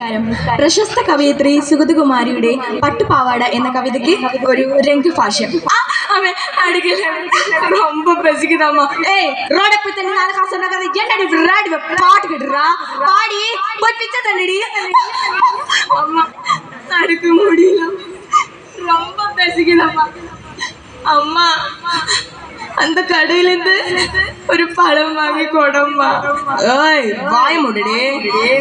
നമസ്കാരം. പ്രശസ്ത കവയിത്രി സുഗതകുമാരിയുടെ പട്ടുപാവാട എന്ന കവിതയ്ക്ക് ഒരു രംഗഭാഷ്യം ആ, அவன் அடிக்கல ரொம்ப பசிக்குதாம்மா ஏய் ரோட போய் தண்ணி நாலு காசு சொன்னாக்காத என்னடி விளையாடி பாட்டு கட்டுறா பாடி போய் பிச்சை தண்ணிடி அம்மா அடுக்க முடியல ரொம்ப பசிக்குதாம்மா அம்மா அந்த கடையிலேருந்து ஒரு பழம் வாங்கி கொடம்மா ஏய் வாய முடடி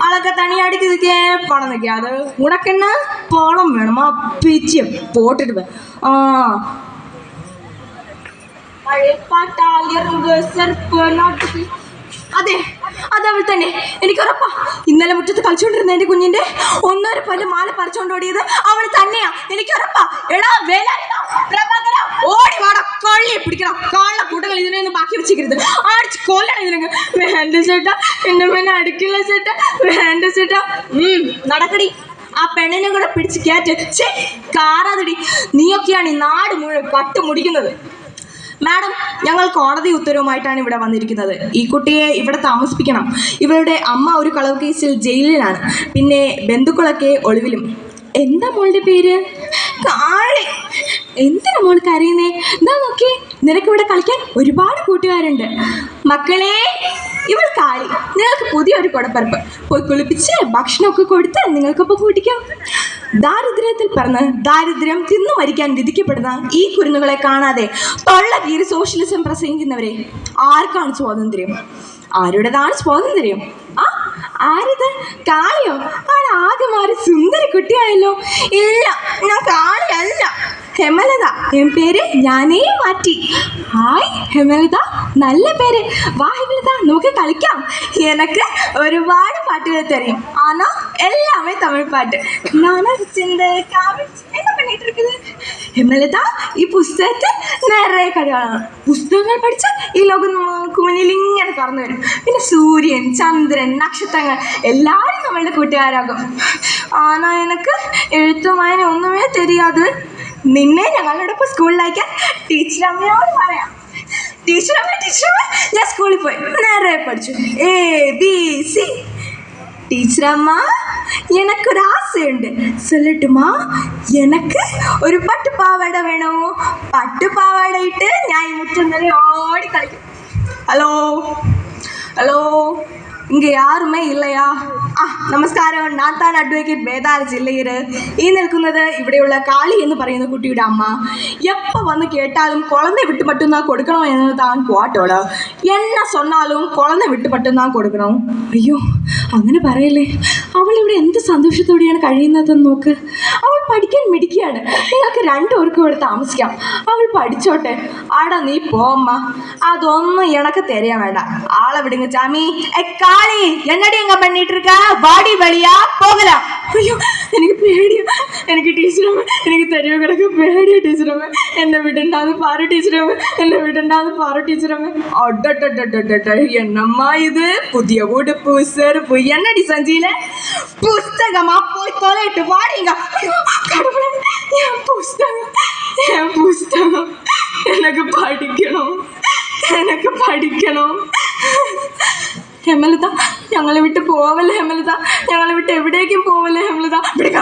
அழக தனி அடிக்கிறதுக்கே பணம் நிற்காது உனக்கு என்ன பழம் வேணுமா பிச்சு போட்டுட்டு வா. ஆ മഴപ്പാട്ടാൽ എറുമ്പ് സെർപ്പ് നാട്ടുകുയിൽ അതെ അതവൾ തന്നെ എനിക്ക് ഉറപ്പാ ഇന്നലെ മുറ്റത്ത് കളിച്ചുകൊണ്ടിരുന്ന എന്റെ കുഞ്ഞിന്റെ ഒന്നര പല്ല് മാല പറിച്ചുകൊണ്ട് ഓടിയത് അവൾ തന്നെയാ എനിക്ക് ഉറപ്പാ എടാ വേലായുധ, പ്രഭാകര, ഓടി കള്ളിയെ പിടിക്കണം. കള്ള കൂട്ടങ്ങൾ ഇതിനൊന്നും ബാക്കി വെച്ചിരിക്കരുത്. അടിച്ച് കൊല്ലണം ഇതിനൊക്കെ വേണ്ട ചേട്ടാ എന്റെ മേനെ അടുക്കില്ല ചേട്ടാ വേണ്ട ചേട്ടാ. നടക്കടി. ആ പെണ്ണിനെ കൂടെ പിടിച്ച് കയറ്റ്. ചേ കാറാതടി. നീയൊക്കെയാണ് ഈ നാട് മുഴുവൻ പട്ട് മുടിക്കുന്നത്. മാഡം ഞങ്ങൾ കോടതി ഉത്തരവുമായിട്ടാണ് ഇവിടെ വന്നിരിക്കുന്നത്. ഈ കുട്ടിയെ ഇവിടെ താമസിപ്പിക്കണം. ഇവരുടെ അമ്മ ഒരു കളവ് കേസിൽ ജയിലിലാണ്. പിന്നെ ബന്ധുക്കളൊക്കെ ഒളിവിലും. എന്താ മോളുടെ പേര്? കാളി. എന്തിനാ മോൾ കരയുന്നേ? എന്താ നോക്കി നിനക്കിവിടെ കളിക്കാൻ ഒരുപാട് കൂട്ടുകാരുണ്ട്. മക്കളെ ഇവൾ കാളി നിങ്ങൾക്ക് പുതിയൊരു കുടപ്പറപ്പ്. പോയി കുളിപ്പിച്ച് ഭക്ഷണമൊക്കെ കൊടുത്ത് നിങ്ങൾക്കൊപ്പം കൂട്ടിക്കാം. ദാരിദ്ര്യത്തിൽ പറഞ്ഞ് ദാരിദ്ര്യം തിന്നു മരിക്കാൻ വിധിക്കപ്പെടുന്ന ഈ കുരുന്നുകളെ കാണാതെ തൊള്ള കീറി സോഷ്യലിസം പ്രസംഗിക്കുന്നവരെ ആർക്കാണ് സ്വാതന്ത്ര്യം? ആരുടേതാണ് സ്വാതന്ത്ര്യം? ആ ആരിത്? കാളിയോ? ആൾ ആകെ മാറി സുന്ദരി കുട്ടിയായല്ലോ. ഇല്ല ഞാൻ കാളിയല്ല. ഹെമലത എൻ പേര് ഞാനേ മാറ്റി ഹായ് ഹെമലത നല്ല പേര് വാ ഹെമലത നമുക്ക് കളിക്കാം എനക്ക് ഒരുപാട് പാട്ടുകൾ தெரியும் ஆனா எல்லாமே தமிழ் பாட்டு நானும் சிந்த காவி என்ன பண்ணிட்டு இருக்குது ഹെമലത ഈ പുസ്തകത്തിൽ നിറയെ കഥകളാണ് പുസ്തകങ്ങൾ പഠിച്ചാൽ ഈ ലോകം നമുക്ക് മുന്നിൽ ഇങ്ങനെ തുറന്നു വരും പിന്നെ സൂര്യൻ ചന്ദ്രൻ നക്ഷത്രങ്ങൾ എല്ലാവരും നമ്മളുടെ കൂട്ടുകാരാകും ആനാ എനക്ക് എഴുത്തുമായനെ ഒന്നുമേ தெரியாது നിന്നെ ഞങ്ങളുടെ ഒപ്പം സ്കൂളിലയക്കാൻ ടീച്ചർ അമ്മയോട് പറയാം. ടീച്ചർ അമ്മ ടീച്ചർ ഞാൻ സ്കൂളിൽ പോയി. നേരെ പഠിച്ചു. എ ബി സി ടീച്ചർ അമ്മ എനക്കൊരു ആസയുണ്ട് സൊല്ലട്ടുമാ എനക്ക് ഒരു പട്ടുപാവാട വേണോ? പട്ടുപാവാട ഇട്ട് ഞാൻ മുറ്റം വരെ ഓടി കളിക്കും. ഹലോ ഹലോ இங்க யாருமே இல்லையா ആ നമസ്കാരം ഞാൻ താൻ അഡ്വക്കേറ്റ് വേദാല ജില്ലയിൽ ഈ നിൽക്കുന്നത് ഇവിടെയുള്ള കാളി എന്ന് പറയുന്ന കുട്ടിയുടെ അമ്മ എപ്പോൾ വന്ന് കേട്ടാലും കുളന്നെ വിട്ട് പട്ടുന്ന കൊടുക്കണോ എന്ന് താൻ പോട്ടോട് എന്നെ சொன்னாலும் കുളന്നെ വിട്ട് പട്ടുന്ന കൊടുക്കണം അയ്യോ അങ്ങനെ പറയല്ലേ അവൾ ഇവിടെ എന്ത് സന്തോഷത്തോടെയാണ് കഴിയുന്നതെന്ന് നോക്ക് അവൾ പഠിക്കാൻ മിടിക്കുകയാണ് നിങ്ങൾക്ക് രണ്ടുപേർക്കും ഇവിടെ താമസിക്കാം. അവൾ പഠിച്ചോട്ടെ. ആടാ നീ പോമ്മ അതൊന്നും എനക്ക് തരാൻ വേണ്ട. ആളെ വിടുങ്ങ ചാമി. എക്കാളി എന്നടി എങ്ക പണിട്ടിരിക്ക വാടി വെളിയാ? പോകല. അയ്യോ എനിക്ക് പേടിയോ. എനിക്ക് ടീച്ചറമ്മ എനിക്ക് തെരുവ് കിടക്ക്? പേടിയോ ടീച്ചറമ്മ. എന്നെ വിടണ്ടാന്ന് പാറു ടീച്ചറമ്മ. എന്നെ വിടണ്ടാന്ന് പാറു ടീച്ചറമ്മ. അടട്ടട്ടട്ടട്ട എന്നമ്മ ഇത്? പുതിയ വീട് പൂസർ എന്നടി സഞ്ചിയിലെ? പുസ്തകമാ പോയി തൊലയിട്ട് വാടിങ്ക ഞാൻ പുസ്തകം ഞാൻ പുസ്തകം എനക്ക് പഠിക്കണം എനക്ക് പഠിക്കണം. ഹെമലത ഞങ്ങളെ വിട്ട് പോവല്ലേ ഹെമലത? ഞങ്ങളെ വിട്ട് എവിടേക്കും പോവല്ലേ ഹെമലത? വിടുക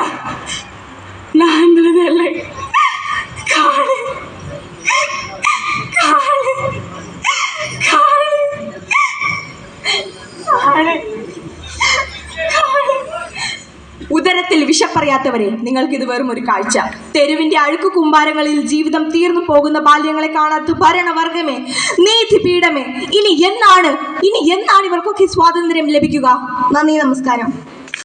നാമ്പലതല്ലേ കാളി ഉദരത്തിൽ വിഷപ്പറിയാത്തവരെ നിങ്ങൾക്കിത് വെറും ഒരു കാഴ്ച. തെരുവിന്റെ അഴുക്ക് കുമ്പാരങ്ങളിൽ ജീവിതം തീർന്നു പോകുന്ന ബാല്യങ്ങളെ കാണാത്ത ഭരണവർഗമേ നീതിപീഠമേ ഇനി എന്നാണ് ഇനി എന്നാണ് ഇവർക്കൊക്കെ സ്വാതന്ത്ര്യം ലഭിക്കുക? നന്ദി നമസ്കാരം.